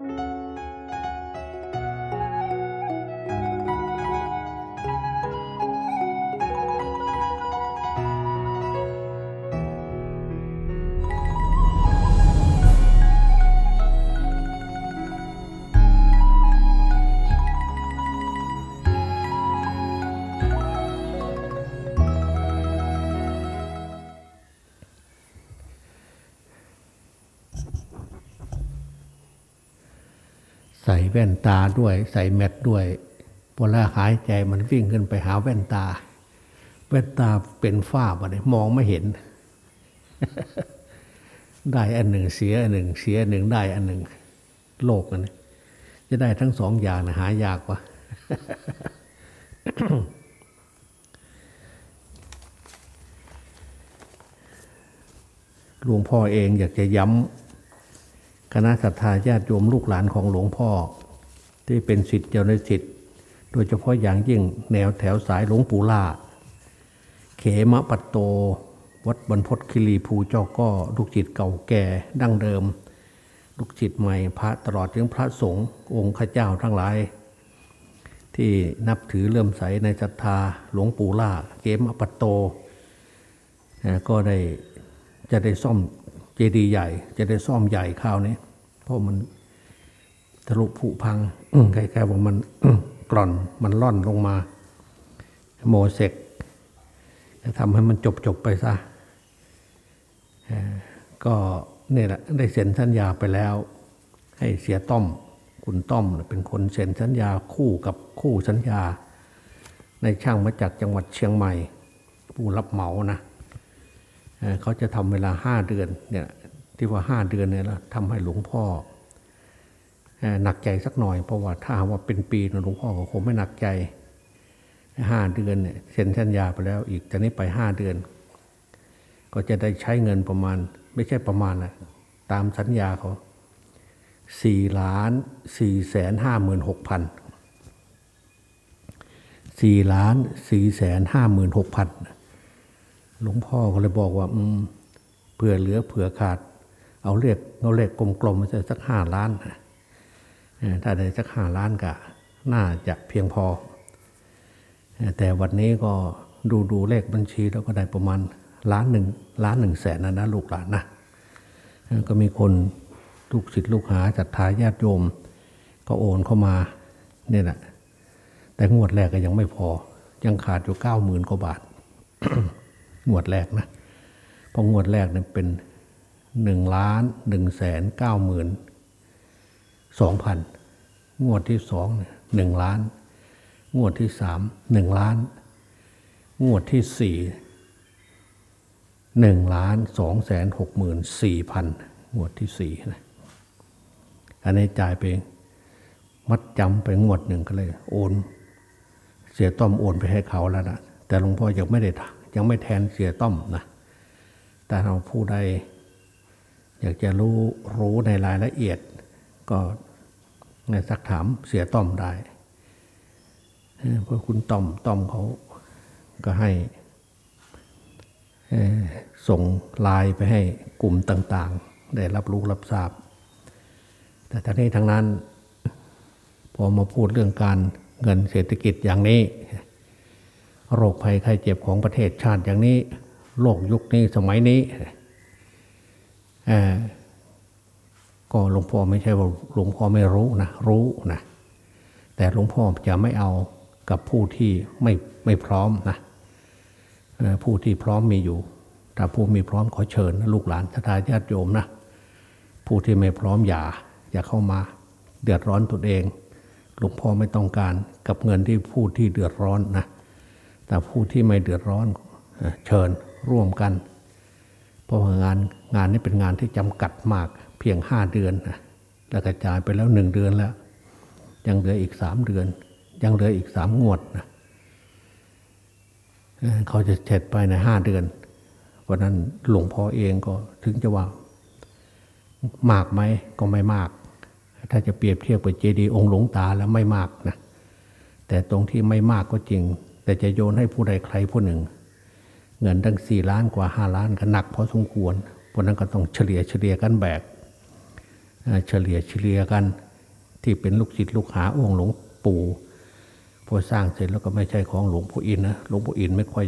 ใส่ แว่นตาด้วย ใส่แมสด้วยพอแล้วหายใจมันวิ่งขึ้นไปหาแว่นตา แว่นตาเป็นฝ้าไปเลยมองไม่เห็น ได้อันหนึ่งเสียอันหนึ่ง เสียอันหนึ่งได้อันหนึ่ง โลกนันจะได้ทั้งสองอย่างนะหายากกว่าหลวงพ่อเองอยากจะย้ำคณะศรัทธาญาติโยมลูกหลานของหลวงพ่อ ที่เป็นสิทธิ์เจ้าในสิทธิ์โดยเฉพาะอย่างยิ่งแนวแถวสายหลวงปู่ล่า เขมะปัตโต วัดบรรพตคิรีภูเจ้าก็ลูกจิตเก่าแก่ดั้งเดิม ลูกจิตใหม่พระตลอดถึงพระสงฆ์องค์ข้าเจ้าทั้งหลาย ที่นับถือเลื่อมใสในศรัทธาหลวงปู่ล่า เขมะปัตโต ก็ได้จะได้ซ่อมเจดีย์ใหญ่ จะได้ซ่อมใหญ่คราวนี้เพราะมัน ทะลุผุพังคล้ายๆว่ามันกร่อนมันล่อนลงมา โมเสกจะทำให้มันจบจบๆไปซะเอ่อก็เนี่ยแหละได้เซ็นสัญญาไปแล้ว ให้เสียต้อมคุณต้อมน่ะเป็นคนเซ็นสัญญาคู่กับคู่สัญญา ในช่างมาจากจังหวัดเชียงใหม่ ผู้รับเหมานะเอ่อเขาจะทำเวลาห้าเดือนเนี่ยที่ว่าห้าเดือนเนี่ยนะทำให้หลวงพ่อเอ่อ หนักใจสักหน่อยเพราะว่าถ้าว่าเป็นปีนะหลวงพ่อก็คงไม่หนักใจห้าเดือนเนี่ยเซ็นสัญญาไปแล้วอีกจากนี้ไปห้าเดือน ก็จะได้ใช้เงินประมาณ ไม่ใช่ประมาณนะตามสัญญาเขาสี่ล้านสี่แสนห้าหมื่นหกพันสี่ล้านสี่แสนห้าหมื่นหกพันหลวงพ่อก็เลยบอกว่าเผื่อเหลือเผื่อขาด เอาเลขเอาเลขกลมๆมาสักห้าล้านเออ ถ้าได้สักห้าล้านก็น่าจะเพียงพอ แต่วันนี้ก็ดูดูเลขบัญชีแล้วก็ได้ประมาณล้านหนึ่งล้านหนึ่งแสนนะนะลูกหลานนะก็มีคนลูกศิษย์ลูกหาจัดทายญาติโยม ก็โอนเข้ามาเนี่ยแหละแต่งวดแรกก็ยังไม่พอ ยังขาดอยู่เก้าหมื่นกว่าบาท งวดแรกนะเพราะงวดแรกเนี่ยเป็นหนึ่งล้านหนึ่งแสนเก้าหมื่น สองพันงวดที่สองหนึ่งล้าน งวดที่สามหนึ่งล้าน งวดที่สี่หนึ่งล้านสองแสนหกหมื่นสี่พันงวดที่สี่นะอันนี้จ่ายไปมัดจำไปงวดหนึ่งก็เลย โอน เสียต้อมโอนไปให้เขาแล้วนะแต่หลวงพ่อยังไม่ได้ยังไม่แทนเสียต้อมนะแต่เราผู้ใดอยากจะรู้รู้ในรายละเอียด ก็ในสักถามเสียต้อมได้เพราะคุณต้อมต้อมเขาก็ให้ส่งลน์ไปให้กลุ่มต่างๆ ได้รับรู้รับทราบ แต่ทั้งนี้ทั้งนั้น พอมาพูดเรื่องการเงินเศรษฐกิจอย่างนี้ โรคภัยไข้เจ็บของประเทศชาติอย่างนี้ โลกยุคนี้สมัยนี้ ก็หลวงพ่อไม่ใช่ว่าหลวงพ่อไม่รู้นะรู้นะแต่หลวงพ่อจะไม่เอากับผู้ที่ไม่ไม่พร้อมนะผู้ที่พร้อมมีอยู่ถ้าผู้มีพร้อมขอเชิญลูกหลานทายญาติโยมนะผู้ที่ไม่พร้อมอย่าอย่าเข้ามาเดือดร้อนตนเอง หลวงพ่อไม่ต้องการกับเงินที่ผู้ที่เดือดร้อนนะแต่ผู้ที่ไม่เดือดร้อนเชิญร่วมกัน เพราะงานงานนี้เป็นงานที่จำกัดมาก เพียงห้าเดือนนะแล้วกระจายไปแล้วหนึ่งเดือนแล้ว ยังเหลืออีกสามเดือน ยังเหลืออีกสามงวดนะเอ่อเขาจะเสร็จไปในห้าเดือนเพราะนั้นหลวงพ่อเองก็ถึงจะว่ามากไหมก็ไม่มาก ถ้าจะเปรียบเทียบกับเจดีย์องค์หลวงตาแล้วไม่มากนะแต่ตรงที่ไม่มากก็จริง แต่จะโยนให้ผู้ใดใครผู้หนึ่ง เงินตั้งสี่ล้านกว่าห้าล้านก็หนักพอสมควรเพราะนั้นก็ต้องเฉลี่ยเฉลี่ยกันแบก เฉลี่ยเฉลี่ยกันที่เป็นลูกศิษย์ลูกหาองค์หลวงปู่พอสร้างเสร็จแล้วก็ไม่ใช่ของหลวงปู่อินนะหลวงปู่อินไม่ค่อย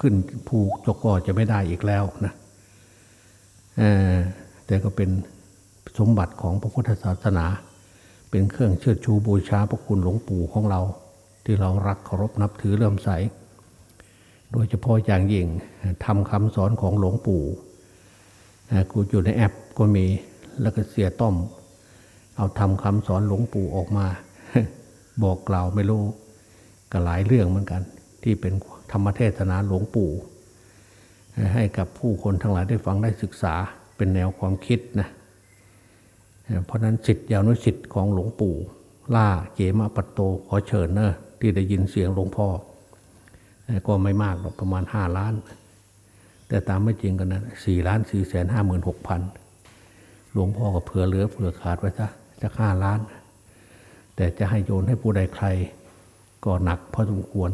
ขึ้นภูจกก็จะไม่ได้อีกแล้วนะแต่ก็เป็นสมบัติของพระพุทธศาสนา เป็นเครื่องเชิดชูบูชาพระคุณหลวงปู่ของเรา ที่เรารักเคารพนับถือเลื่อมใส โดยเฉพาะอย่างยิ่งทำคำสอนของหลวงปู่กูอยู่ในแอปก็มี แล้วก็เสียต้อม เอาทำคำสอนหลวงปู่ออกมา บอกกล่าวไม่รู้ก็หลายเรื่องเหมือนกัน ที่เป็นธรรมเทศนาหลวงปู่ ให้กับผู้คนทั้งหลายได้ฟังได้ศึกษาเป็นแนวความคิดนะเพราะนั้นสิทธิยานุสิทธิ์ของหลวงปู่ ล่าเจมะปัตโตขอเชิญเนอะที่ได้ยินเสียงหลวงพ่อ ก็ไม่มากหรอกประมาณห้าล้าน แต่ตามไม่จริงกันนะสี่ล้านสี่แสนห้าหมื่นหกพัน หลวงพ่อก็เผื่อเหลือเผื่อขาดไว้ซะจะห้าล้าน แต่จะให้โยนให้ผู้ใดใคร ก็หนักพอสมควร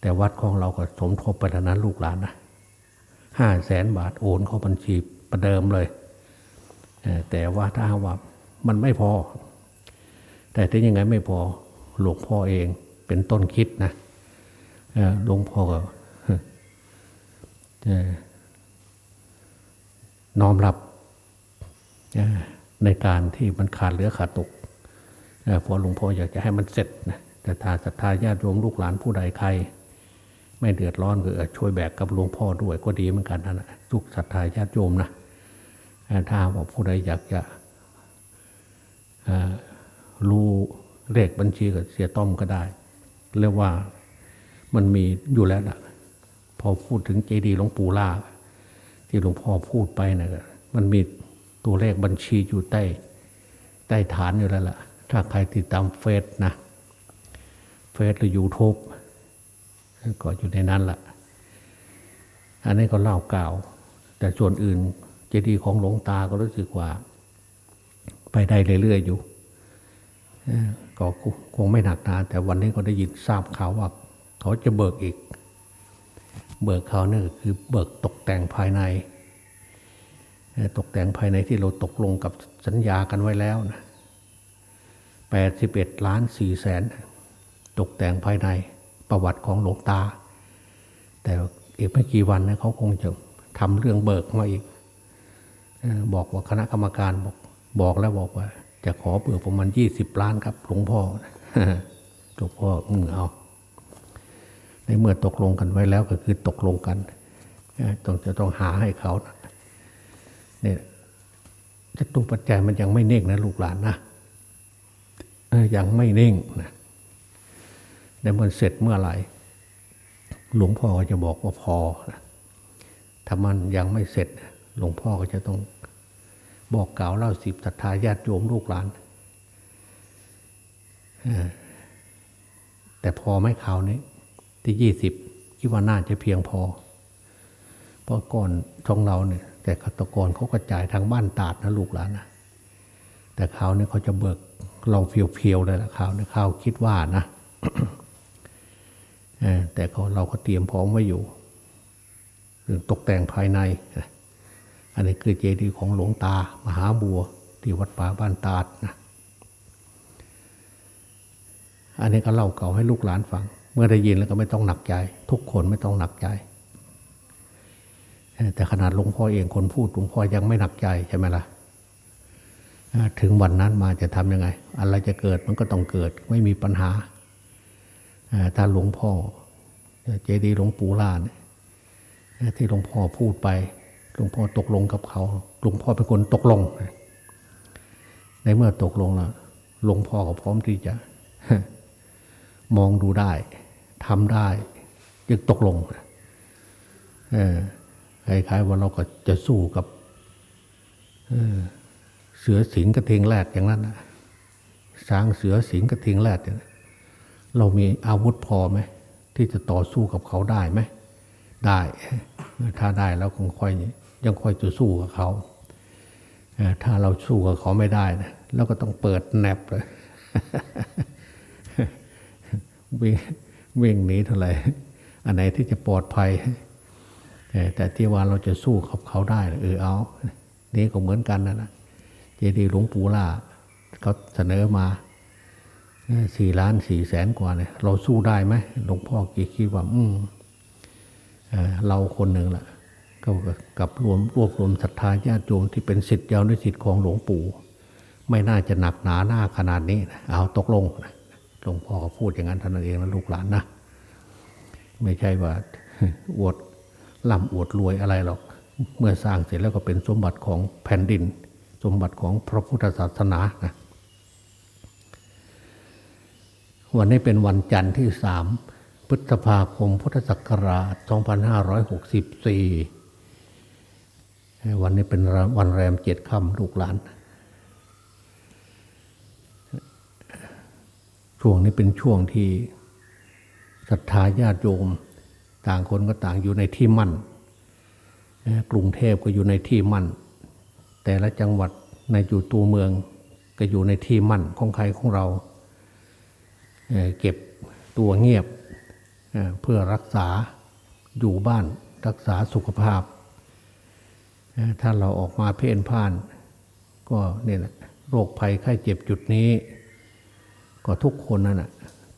แต่วัดของเราก็สมทบไปทางนั้นลูกหลานนะห้าแสนบาทโอนเข้าบัญชีประเดิมเลย แต่ว่าถ้าว่ามันไม่พอ แต่ถึงยังไงไม่พอหลวงพ่อเองเป็นต้นคิดนะหลวงพ่อก็น้อมรับ ในการที่มันขาดเหลือขาดตกพอหลวงพ่ออยากจะให้มันเสร็จนะแต่ถ้าศรัทธาญาติโยมลูกหลานผู้ใดใคร ไม่เดือดร้อนก็ช่วยแบกกับหลวงพ่อด้วยก็ดีเหมือนกันนะทุกศรัทธาญาติโยมนะถ้าว่าผู้ใดอยากจะรู้เลขบัญชีกับเสียต้อมก็ได้เรียกว่ามันมีอยู่แล้วนะพอพูดถึงเจดีหลวงปู่ล่าที่หลวงพ่อพูดไปนะมันมี ตัวเลขบัญชีอยู่ใต้ใต้ฐานอยู่แล้วล่ะ ถ้าใครติดตามเฟซนะ เฟซหรือยูทูบก็อยู่ในนั้นละอันนี้ก็เล่ากล่าว แต่ส่วนอื่นเจดีย์ของหลวงตาก็รู้สึกว่า ไปได้เรื่อยๆอยู่ก็คงไม่หนักหนาแต่วันนี้ก็ได้ยินทราบข่าวว่า เขาจะเบิกอีก เบิกเขาเนี่ยคือเบิกตกแต่งภายใน ตกแต่งภายในที่เราตกลงกับสัญญากันไว้แล้วนะแปดสิบเอ็ดล้านสี่แสน ตกแต่งภายในประวัติของหลวงตา แต่อีกไม่กี่วันนะเขาคงจะทำเรื่องเบิกมาอีก บอกว่าคณะกรรมการบอกบอกแล้วบอกว่า จะขอเบิกประมาณยี่สิบล้านครับหลวงพ่อหลวงพ่ออืมเอาในเมื่อตกลงกันไว้แล้วก็คือตกลงกันต้องจะต้องหาให้เขานะ เนี่ยจะตุปัจจัยมันยังไม่เน่งนะลูกหลานนะยังไม่เน่งนะแต่มันเสร็จเมื่อไหร่หลวงพ่อก็จะบอกว่าพอนะถ้ามันยังไม่เสร็จ หลวงพ่อก็จะต้องบอกกล่าวเล่าสิบศรัทธาญาติโยมลูกหลานแต่พอไหมข่าวนี้ ที่ยี่สิบคิดว่าน่าจะเพียงพอ เพราะก่อนช่องเราเนี่ย แต่ฆาตกรเขากระจายทางบ้านตาดนะลูกหลานนะแต่ข่าวนี้เขาจะเบิกเราเพียวๆเลยละข่าวนี้ข่าวคิดว่านะแต่เขาเราก็เตรียมพร้อมไว้อยู่เรื่องตกแต่งภายใน อันนี้คือเจดีย์ของหลวงตา มหาบัว ที่วัดป่าบ้านตาดนะอันนี้ก็เล่าเก่าให้ลูกหลานฟัง เมื่อได้ยินแล้วก็ไม่ต้องหนักใจ ทุกคนไม่ต้องหนักใจ แต่ขนาดหลวงพ่อเองคนพูดหลวงพ่อยังไม่หนักใจใช่ไหมล่ะถึงวันนั้นมาจะทำยังไง อะไรจะเกิดมันก็ต้องเกิดไม่มีปัญหา ถ้าหลวงพ่อเจดีย์หลวงปู่ล่านที่หลวงพ่อพูดไปหลวงพ่อตกลงกับเขาหลวงพ่อเป็นคนตกลง ในเมื่อตกลงแล้วหลวงพ่อก็พร้อมที่จะ มองดูได้ทำได้ยังตกลง เออ คล้ายๆว่าเราก็จะสู้กับเสือสิงกระเทงแรดอย่างนั้นนะช้างเสือสิงกระเทงแรดอย่างนั้เรามีอาวุธพอไหมที่จะต่อสู้กับเขาได้ไหมได้ ถ้าได้แล้วคงค่อยยังค่อยจะสู้กับเขาถ้าเราสู้กับเขาไม่ได้นะเราก็ต้องเปิดแนบเลยวิ่งวิ่งหนีเท่าไหร่อันไหนที่จะปลอดภัย แต่ที่ว่าเราจะสู้กับเขาได้เออเอานี่ก็เหมือนกันนะนะเจดีย์หลวงปู่ล่าเขาเสนอมาสี่ล้านสี่แสนกว่าเนี่ยเราสู้ได้ไหมหลวงพ่อกีคิดว่า อืมเราคนหนึ่งแหละก็กับรวมรวบรวมศรัทธาญาติโยมที่เป็นสิทธิ์ยาวนิสิทธิ์ของหลวงปู่ ไม่น่าจะหนักหนาหน้าขนาดนี้นะเอาตกลงหลวงพ่อก็พูดอย่างนั้นท่านั้นเองนะลูกหลานนะไม่ใช่ว่าอวด ร่ำอวดรวยอะไรหรอก เมื่อสร้างเสร็จแล้วก็เป็นสมบัติของแผ่นดิน สมบัติของพระพุทธศาสนานะวันนี้เป็นวันจันทร์ที่สามพฤษภาคมพุทธศักราช 2564 วันนี้เป็นวันแรมเจ็ดค่ำลูกหลาน ช่วงนี้เป็นช่วงที่ศรัทธาญาติโยม ต่างคนก็ต่างอยู่ในที่มั่น กรุงเทพก็อยู่ในที่มั่น แต่ละจังหวัดในอยู่ตัวเมืองก็อยู่ในที่มั่นของใครของเราเเก็บตัวเงียบเเพื่อรักษาอยู่บ้านรักษาสุขภาพ ถ้าเราออกมาเพ่นพ่าน ก็เนี่ยแหละโรคภัยไข้เจ็บจุดนี้ ก็ทุกคนนั่นแหะ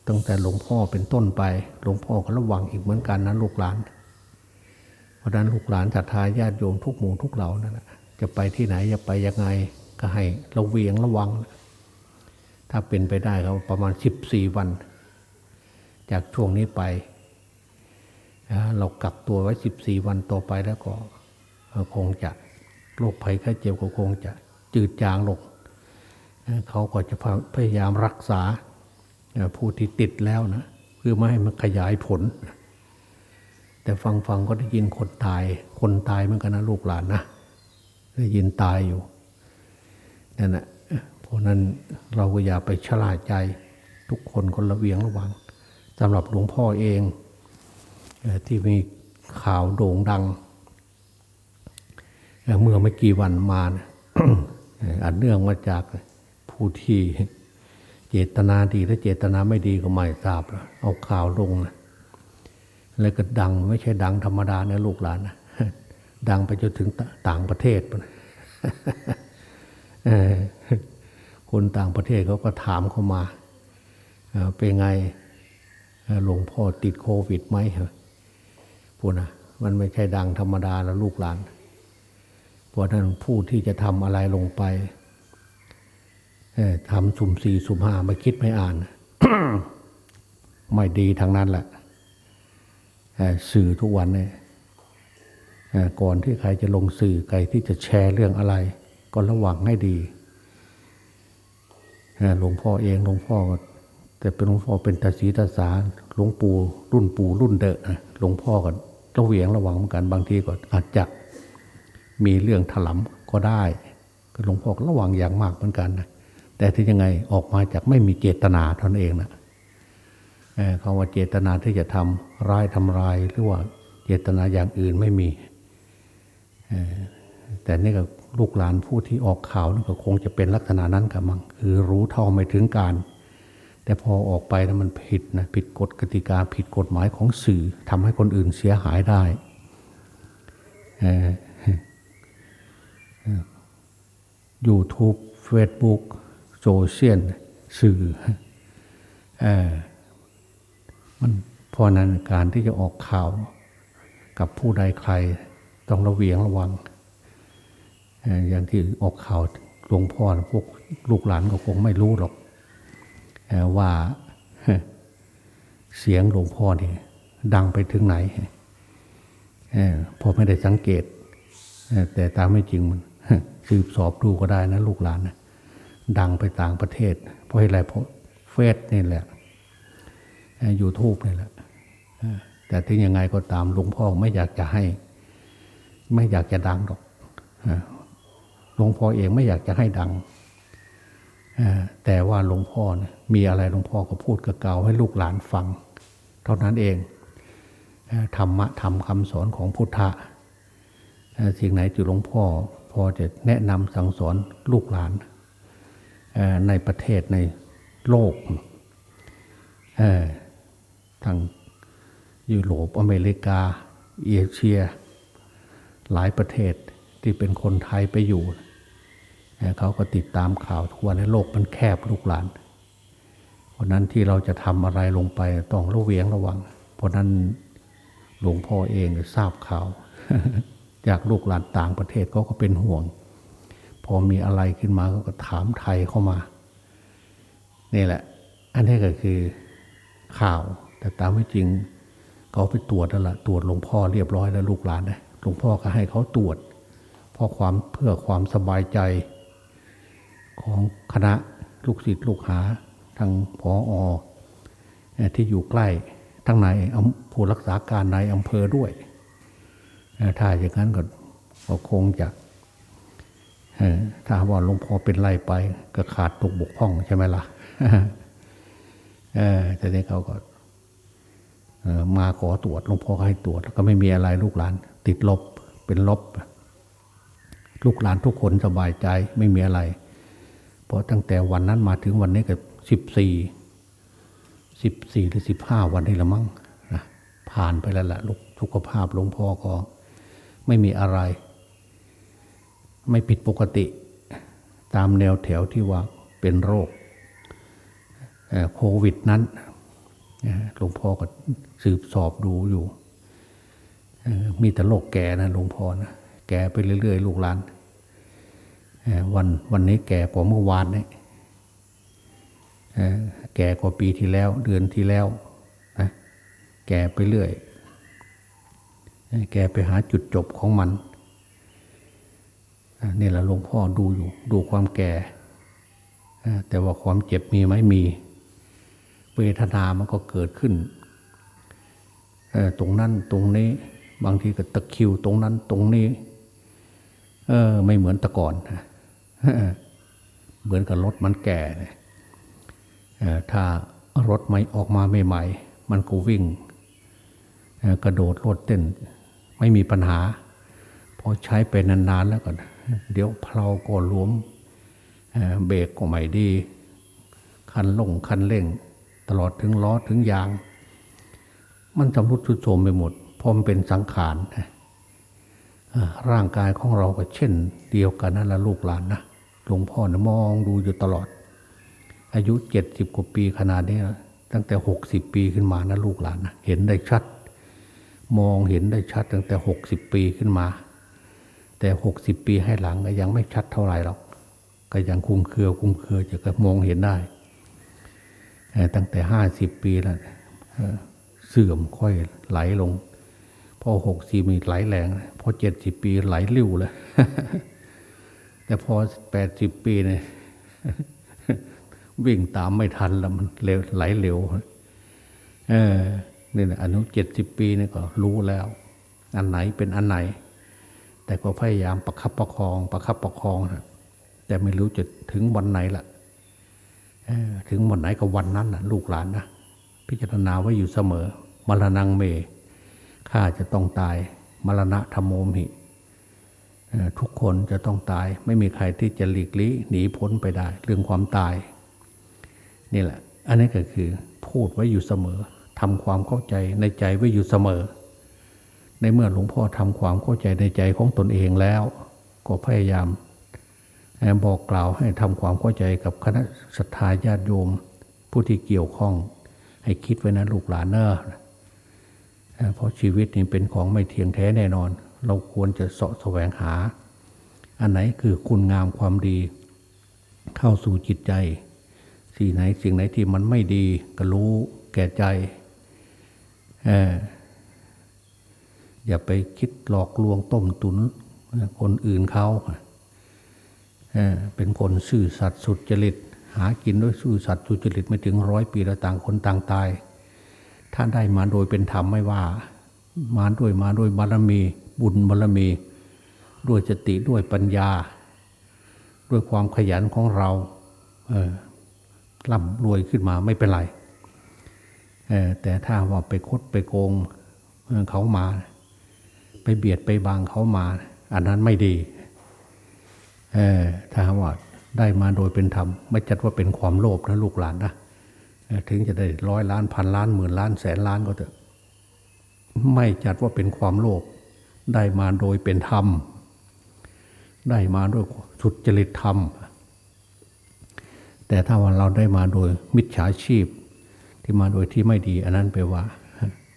ตั้งแต่หลวงพ่อเป็นต้นไป หลวงพ่อก็ระวังอีกเหมือนกันนะลูกหลาน เพราะนั้นลูกหลานศรัทธาญาติโยมทุกหมู่ทุกเหล่านั่นแหละจะไปที่ไหนจะไปยังไงก็ให้ระเวียงระวัง ถ้าเป็นไปได้ก็ประมาณ 14 วัน จากช่วงนี้ไป เรากักตัวไว้ 14 วันต่อไปแล้วก็คงจะโรคภัยไข้เจ็บก็คงจะจืดจางลงเขาก็จะพยายามรักษา ผู้ที่ติดแล้วนะเพื่อไม่ให้มันขยายผล แต่ฟังฟังก็ได้ยินคนตาย คนตายเหมือนกันนะลูกหลานนะได้ยินตายอยู่นั่นแหละเพราะนั้นเราก็อย่าไปชะล่าใจ ทุกคนคนระเวียงระวังสำหรับหลวงพ่อเองที่มีข่าวโด่งดังเอ่อเมื่อไม่กี่วันมานะอันเนื่องมาจากผู้ที่ เจตนาดีและเจตนาไม่ดีก็ไม่ทราบแล้วเอาข่าวลงนะแล้วก็ดังไม่ใช่ดังธรรมดานะลูกหลานนะดังไปจนถึงต่างประเทศนะคนต่างประเทศเขาก็ถามเข้ามา เป็นไงหลวงพ่อติดโควิดไหมพูดนะมันไม่ใช่ดังธรรมดาแล้วลูกหลาน เพราะนั้นผู้ที่จะทำอะไรลงไป ทำสุ่มสี่สุ่มห้าไม่คิดไม่อ่าน ไม่ดีทางนั้นแหละสื่อทุกวันเนี่ยก่อนที่ใครจะลงสื่อใครที่จะแชร์เรื่องอะไร ก็ระวังให้ดีหลวงพ่อเองหลวงพ่อก็แต่เป็นหลวงพ่อเป็นตาสีตาสาหลวงปู่รุ่นปู่รุ่นเดอะหลวงพ่อก็ระเวียงระวังเหมือนกันบางทีก็อาจจะมีเรื่องถลำก็ได้ก็หลวงพ่อระวังอย่างมากเหมือนกันนะ แต่ที่ยังไงออกมาจากไม่มีเจตนาเท่านเองนะเอ่อคำว่าเจตนาที่จะทำร้ายทำลายหรือว่าเจตนาอย่างอื่นไม่มี แต่นี่ก็ลูกหลานผู้ที่ออกข่าวนั่นก็คงจะเป็นลักษณะนั้นกับมังคือรู้เท่าไม่ถึงการ แต่พอออกไปแล้วมันผิดนะผิดกฎกติกาผิดกฎหมายของสื่อทำให้คนอื่นเสียหายได้เอ่อ YouTube Facebook โซเชียลสื่ออมันเพราะนั้นการที่จะออกข่าวกับผู้ใดใครต้องระเวียงระวัง อย่างที่ออกข่าวหลวงพ่อพวกลูกหลานก็คงไม่รู้หรอกว่าเสียงหลวงพ่อนี่ดังไปถึงไหนพอไม่ได้สังเกต แต่ตามไม่จริงมันสืบสอบดูก็ได้นะลูกหลานนะ ดังไปต่างประเทศ เพราะอะไรเพราะเฟซนี่แหละยูทูบนี่แหละแต่ถึงยังไงก็ตามหลวงพ่อไม่อยากจะให้ ไม่อยากจะดังหรอกหลวงพ่อเองไม่อยากจะให้ดังแต่ว่าหลวงพ่อเนี่ยมีอะไรหลวงพ่อก็พูดกับเก่าให้ลูกหลานฟัง เท่านั้นเองธรรมะธรรมคำสอนของพุทธะสิ่งไหนที่หลวงพ่อพอจะแนะนำสั่งสอนลูกหลาน ในประเทศในโลกทางยุโรปอเมริกา เอเชีย หลายประเทศที่เป็นคนไทยไปอยู่เอ่อเขาก็ติดตามข่าวทุกวันในโลกมันแคบลูกหลานเพราะนั้นที่เราจะทำอะไรลงไปต้องระเวียงระวัง เพราะนั้นหลวงพ่อเองทราบข่าว จากลูกหลานต่างประเทศเขาก็เป็นห่วง พอมีอะไรขึ้นมาก็ถามไทยเข้ามานี่แหละ อันนี้ก็คือข่าว แต่ตามไม่จริงเขาไปตรวจแล้วล่ะตรวจหลวงพ่อเรียบร้อยแล้วลูกหลานนะหลวงพ่อก็ให้เขาตรวจเพราะความเพื่อความสบายใจของคณะลูกศิษย์ลูกหาทางพอออที่อยู่ใกล้ทั้งนอำผู้รักษาการในอำเภอด้วย ถ้าอย่างนั้นก็คงจะ ถ้าว่าหลวงพ่อเป็นไรไป ก็ขาดตกบกพร่องใช่ไหมล่ะเออแต่นี้เขาก็มาขอตรวจหลวงพ่อก็ให้ตรวจแล้วก็ไม่มีอะไรลูกหลาน ติดลบเป็นลบ ลูกหลานทุกคนสบายใจไม่มีอะไร เพราะตั้งแต่วันนั้นมาถึงวันนี้ก็สิบสี่สิบสี่หรือสิบห้าวันนี้ละมั้งนะผ่านไปแล้วแหละลูกสุขภาพหลวงพ่อก็ไม่มีอะไร ไม่ผิดปกติตามแนวแถวที่ว่าเป็นโรคโควิดนั้นหลวงพ่อก็สืบสอบดูอยู่ มีแต่โรคแก่นะหลวงพ่อนะแก่ไปเรื่อยๆ ลูกหลานวันวันนี้แก่กว่าเมื่อวานนี่แก่กว่าปีที่แล้วเดือนที่แล้วนะแก่ไปเรื่อย แก่ไปหาจุดจบของมัน นี่แหละหลวงพ่อดูอยู่ดูความแก่ แต่ว่าความเจ็บมีไหมมี เวทนามันก็เกิดขึ้น ตรงนั้นตรงนี้บางทีก็ตะคิวตรงนั้นตรงนี้ เออไม่เหมือนแต่ก่อนเหมือนกับรถมันแก่เนี่ยถ้ารถไม่ออกมาใหม่ๆมันก็วิ่ง กระโดดโลดเต้น ไม่มีปัญหา อใช้ไปนานๆแล้วก็เดี๋ยวเพลาก็หลวมเบรกก็ไม่ดี คันลงคันเร่ง ตลอดถึงล้อถึงยาง มันชำรุดทุดโทมไปหมดเพราะมันเป็นสังขารร่างกายของเราก็เช่น เดียวกันนั่นแหละลูกหลานนะหลวงพ่อนะมองดูอยู่ตลอด อายุเจ็ดสิบกว่าปีขนาดนี้ตั้งแต่หกสิบปีขึ้นมานะลูกหลานนะเห็นได้ชัด มองเห็นได้ชัดตั้งแต่หกสิบปีขึ้นมา แต่หกสิบปีให้หลังก็ยังไม่ชัดเท่าไหร่หรอกก็ยังคุมเครือคุมเครือจะก็มองเห็นได้เอ่ตั้งแต่ห้าสิบปีแล้วเอ่อเสื่อมค่อยไหลลง พอหกสิบมีไหลแรงพอเจ็ดสิบปีไหลริ้วเลยแต่พอแปดสิบปีเนี่ยวิ่งตามไม่ทันแล้วมันเร็วไหลเร็วเออนี่นะอนุเจ็ดสิบปีนี่ก็รู้แล้ว อันไหนเป็นอันไหน แต่ก็พยายามประคับประคองประคับประคองนะแต่ไม่รู้จะถึงวันไหนละถึงวันไหนก็วันนั้นนะลูกหลานนะพิจารณาไว้อยู่เสมอ มรณงเมข้าจะต้องตาย มรณะธรรมโมหิทุกคนจะต้องตาย ไม่มีใครที่จะหลีกลี่หนีพ้นไปได้ เรื่องความตาย นี่แหละ อันนี้ก็คือพูดไว้อยู่เสมอทำความเข้าใจในใจไว้อยู่เสมอ ในเมื่อหลวงพ่อทำความเข้าใจในใจของตนเองแล้ว ก็พยายามบอกกล่าวให้ทำความเข้าใจกับคณะศรัทธาญาติโยม ผู้ที่เกี่ยวข้อง ให้คิดไว้นะลูกหลานเนอะเอ่อเพราะชีวิตนี่เป็นของไม่เที่ยงแท้แน่นอน เราควรจะเสาะแสวงหา อันไหนคือคุณงามความดี เข้าสู่จิตใจ สิ่งไหนสิ่งไหนที่มันไม่ดีก็รู้แก่ใจ อย่าไปคิดหลอกลวงต้มตุนคนอื่นเขาเป็นคนซื่อสัตย์สุจริต หากินด้วยซื่อสัตย์สุจริตไม่ถึงร้อยปีแล้วต่างคนต่างตายถ้าได้มาโดยเป็นธรรมไม่ว่า มาด้วยมาด้วยบารมี บุญบารมี ด้วยสติด้วยปัญญา ด้วยความขยันของเราเออร่ำรวยขึ้นมาไม่เป็นไรแต่ถ้าว่าไปคดไปโกงเขามา ไปเบียดไปบังเขามา อันนั้นไม่ดีเออถ้าว่าได้มาโดยเป็นธรรม ไม่จัดว่าเป็นความโลภนะลูกหลานนะถึงจะได้ร้อยล้านพันล้านหมื่นล้านแสนล้านก็เถอะ ไม่จัดว่าเป็นความโลภได้มาโดยเป็นธรรม ได้มาด้วยสุจริตธรรม แต่ถ้าว่าเราได้มาโดยมิจฉาชีพ ที่มาโดยที่ไม่ดี อันนั้นแปลว่า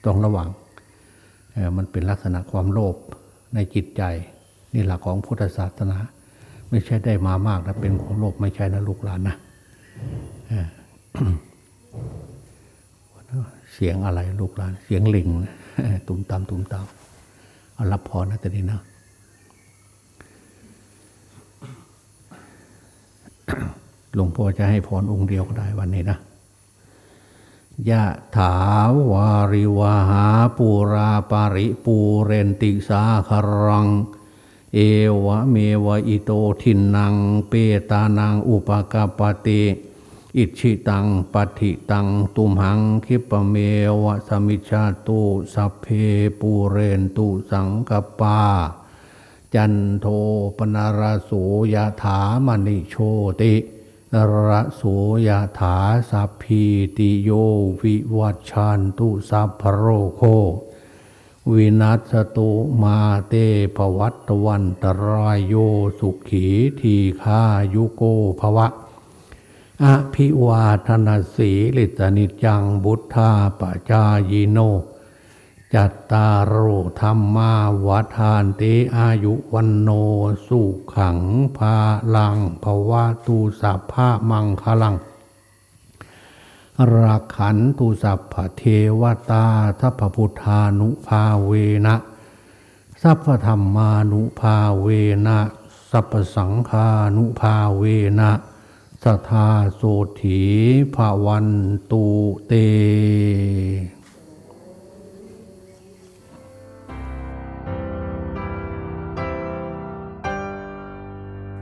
ต้องระวัง มันเป็นลักษณะความโลภในจิตใจ นี่หลักของพุทธศาสนา ไม่ใช่ได้มามากแล้วเป็นความโลภไม่ใช่นะลูกหลานนะเสียงอะไรลูกหลาน เสียงลิงนะตุ้มตามตุ้มตามเอารับพรนะแต่นี้นะหลวงพ่อจะให้พรองค์เดียวก็ได้วันนี้นะ ยะถาวาริวหาปูราปาริปูเรนติสาครัง เอวะเมวะอิโตทินัง เปตานังอุปกาปติอิชิตังปัติตังตุมหังคิปะเมวะสมิจฉาตุสัพเพปูเรนตุสังกปา จันโทปนารโสยะถามณิโชติ ระโสยถาสัพพีติโยวิวัชชันตุสัพพโรโค วินัสตุมาเตภวัตวันตรายโยสุขีทีฆายุโกภวะ อภิวาทนาสีลิตนิจังบุทธาปจายโน จัตตารโอธรรมาวัฏานติอายุวันโนสุขังภาลังภวะตูสัพพะมังคลังรักขันตุสัพพเทวตาทัพพุทธานุภาเวนะสัพพธรรมานุภาเวนะสัพสังฆานุภาเวนะสทาโสถีภาวันตุเต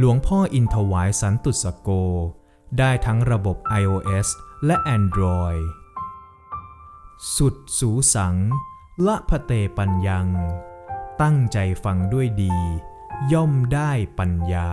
หลวงพ่ออินทวายสันตุสโก ได้ทั้งระบบ iOS และ Android สุดสูสัง ละพะเตปัญญัง ตั้งใจฟังด้วยดี ย่อมได้ปัญญา